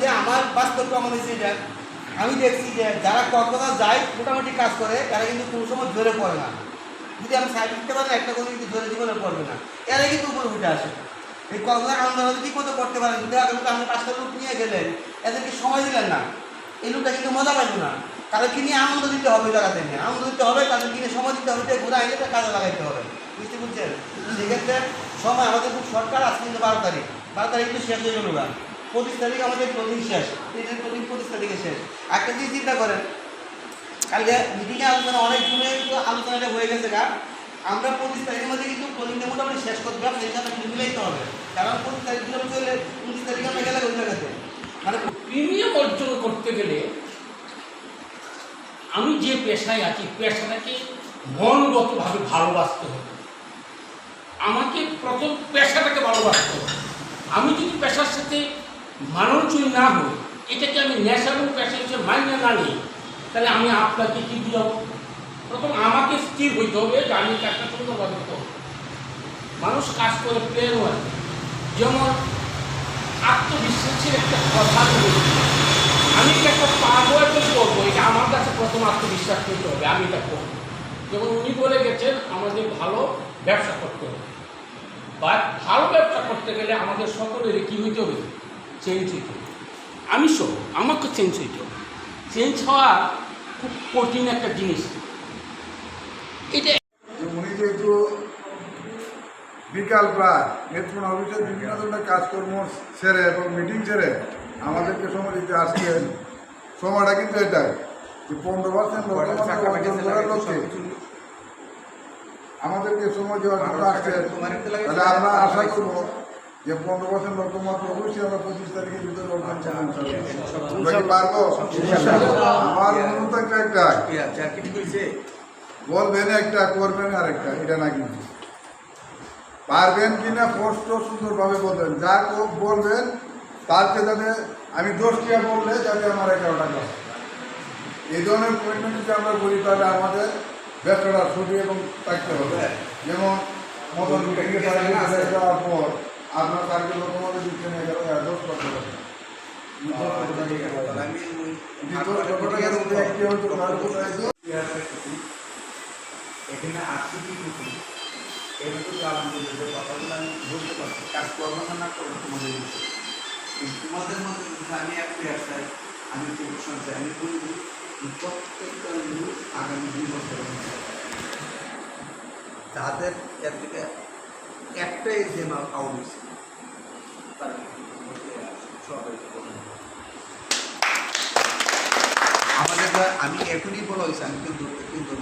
যে আমার বাস্তব প্রমাণ হয়েছে আমি দেখছি যে যারা কক্সবাজার যায় মোটামুটি কাজ করে তারা কিন্তু কোনো সময় ধরে পড়ে না। যদি আমি সাইড দিতে পারি, একটা কোনো কিন্তু ধরে জীবনে পড়বে না। এরা কিন্তু উপরে উঠে আসে। এই কক্সবাজার আন্দোলন ঠিক মতো করতে পারেন, যদি আগে আপনি পাঁচটা লোক নিয়ে গেলেন, এদেরকে সময় দিলেন না। এই লোকটা কিন্তু মজা পাইল না। তাদেরকে নিয়ে আনন্দ দিতে হবে জায়গাতে নিয়ে। আনন্দ দিতে হবে, তাদেরকে নিয়ে সময় দিতে হবে ঘুরে আইলে কাজে লাগাইতে হবে। বুঝতে বুঝছেন? সেক্ষেত্রে সময় আমাদের খুব সরকার আজকে কিন্তু বারো তারিখ। বারো তারিখ কিন্তু শেষ হয়ে গেল পঁচিশ তারিখ আমাদের প্রতিদিন শেষ। প্রতিদিন প্রতিদিন পঁচিশ তারিখে শেষ। একটা জিনিস চিন্তা করেন, কালকে মিটিংয়ে আলোচনা, অনেক দূরে কিন্তু আলোচনাটা হয়ে গেছে গা আমরা পঁচিশ তারিখের মধ্যে কিন্তু প্রতিদিন মোটামুটি শেষ করতে সেই সাথে কিন্তু মিলাইতে হবে। কারণ পঁচিশ তারিখ দিলে চলে উনত্রিশ তারিখে আমরা গেলে ওই জায়গাতে। মানে প্রিমিয়াম অর্জন করতে গেলে আমি যে পেশায় আছি, পেশাটাকে মনগতভাবে ভালোবাসতে হবে। আমাকে প্রথম পেশাটাকে ভালোবাসতে হবে। আমি যদি পেশার সাথে মানানসই না হই, এটাকে আমি নেশা এবং হিসেবে মাইনে না নিই, তাহলে আমি আপনাকে কি দিয়ে প্রথম আমাকে স্থির হইতে হবে যে আমি কাজটা সুন্দরভাবে করতে হবে। মানুষ কাজ করে প্লেন হয় যেমন আত্মবিশ্বাসের একটা কথা আমি একটা পারব একটা করব এটা আমার কাছে প্রথম আত্মবিশ্বাস করতে হবে, আমি এটা করব। যেমন উনি বলে গেছেন, আমাদের ভালো ব্যবসা করতে হবে। বা ভালো ব্যবসা করতে গেলে আমাদের সকলের কি হইতে হবে? চেঞ্জ হইতে। আমি সব আমাকে চেঞ্জ হইতে। চেঞ্জ হওয়া খুব কঠিন একটা জিনিস। এটা যে উনি যেহেতু বিকাল প্রায় নেত্রকোনা অফিসে বিভিন্ন ধরনের কাজকর্ম সেরে এবং মিটিং সেরে আমাদেরকে সময় দিতে আসছেন সময়টা কিন্তু এটাই যে পনেরো পার্সেন্ট লক্ষ্যে আমাদেরকে সময় দেওয়ার জন্য আসছেন। তাহলে আমরা আশা করব যে পনেরো পার্সেন্ট লক্ষ্যমাত্রা অবশ্যই আমরা পঁচিশ তারিখের ভিতরে। পারব? আমার অনুরোধ থাকবে একটা। বলবেন একটা করবেন আরেকটা এটা না কিন্তু পারবেন কিনা স্পষ্ট সুন্দরভাবে বলবেন। যা কো- বলবেন তারকে যাতে আমি দশটিয়া বললে যাতে আমার এগারোটা কাজ। এই ধরনের পয়েন্ট যদি আমরা বলি তাহলে আমাদের ব্যবসাটা ছবি এবং থাকতে হবে। যেমন মতন টার্গেট পর আপনার টার্গেট লোকমতে দিচ্ছেন এগারো তার কোথায় এখানে আসছি কি করছি এরকম আলহামদুলিল্লাহ কথাগুলো আমি বলতে পারছি কাজ করব না না করব তোমাদের তোমাদের মধ্যে আমি এক প্লেয়ার আমি প্রফেশন চাই আমি বলব প্রত্যেকটা লোক আগামী দুই বছরের যাদের এর থেকে একটাই যে আউট হয়েছে। আমাদের আমি এখনই বলা হয়েছে আমি কিন্তু কিন্তু